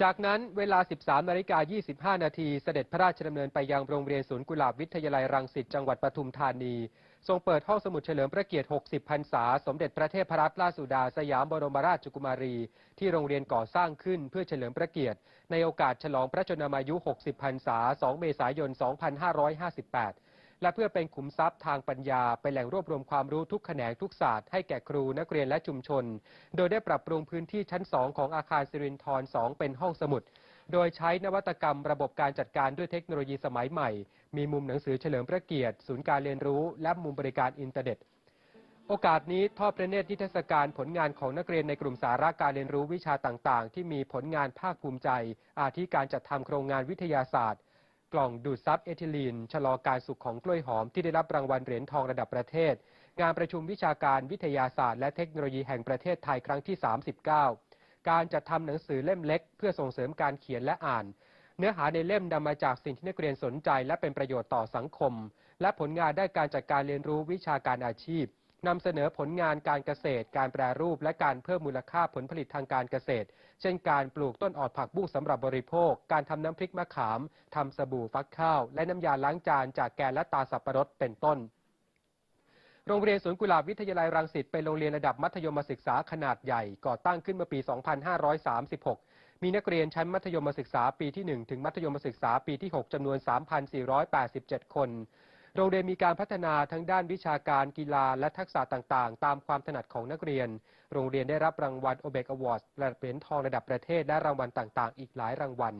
จากนั้นเวลา 13นาฬิกา25 นาทีเสด็จพระราชดำเนินไปยังโรงเรียนศูนย์กุหลาบวิทยาลัยรังสิตจังหวัดปทุมธานี ทรงเปิดห้องสมุดเฉลิมพระเกียรติ 60 พรรษา สมเด็จพระเทพรัตนราชสุดา สยามบรมราชกุมารี ที่โรงเรียนก่อสร้างขึ้นเพื่อเฉลิมพระเกียรติ ในโอกาสฉลองพระชนมายุ 60 พรรษา 2 เมษายน 2558 และเพื่อเป็นขุมทรัพย์ทางปัญญา เป็นแหล่งรวบรวมความรู้ทุกแขนงทุกศาสตร์ให้แก่ครูนักเรียนและชุมชน โดยได้ปรับปรุงพื้นที่ชั้น 2 ของอาคารสิรินทร2เป็นห้องสมุด โดยใช้นวัตกรรมระบบการจัดการด้วยเทคโนโลยีสมัยใหม่ มีมุมหนังสือเฉลิมพระเกียรติ ศูนย์การเรียนรู้ และมุมบริการอินเทอร์เน็ต โอกาสนี้ทอดพระเนตรนิทรรศการผลงานของนักเรียนในกลุ่มสาระการเรียนรู้วิชาต่างๆ ที่มีผลงานภาคภูมิใจ อาทิการจัดทำโครงงานวิทยาศาสตร์ กล่องดูดซับเอทิลีน ชะลอการสุกของกล้วยหอมที่ได้รับรางวัลเหรียญทองระดับประเทศ งานประชุมวิชาการวิทยาศาสตร์และเทคโนโลยีแห่งประเทศไทยครั้งที่ 39 การจัดทำหนังสือเล่มเล็ก เพื่อส่งเสริมการเขียนและอ่าน เนื้อหาในเล่มนำมาจากสิ่งที่นักเรียนสนใจ และเป็นประโยชน์ต่อสังคม และผลงานได้านการจัดการเรียนรู้วิชาการอาชีพ นำเสนอผลงานการเกษตร การแปรรูป และการเพิ่มมูลค่าผลผลิตทางการเกษตร เช่นการปลูกต้นออดผักบุ้งสำหรับบริโภค การทำน้ำพริกมะขามทำสบู่ฟักข้าว และน้ำยาล้างจานจากแกนและตาสับปะรดเป็นต้นโรงเรียนสวนกุหลาบวิทยาลัยรังสิตเป็นโรงเรียนระดับมัธยมศึกษาขนาดใหญ่ก่อตั้งขึ้นเมื่อปี 2536 มีนักเรียนชั้นมัธยมศึกษาปีที่ 1 ถึงมัธยมศึกษาปีที่ 6 จำนวน 3,487 คน โรงเรียนมีการพัฒนาทั้งด้านวิชาการกีฬาและทักษะต่างๆ ตามความถนัดของนักเรียน โรงเรียนได้รับรางวัลโอเบกอวอร์ดและเหรียญทองระดับประเทศและรางวัลต่างๆ อีกหลายรางวัล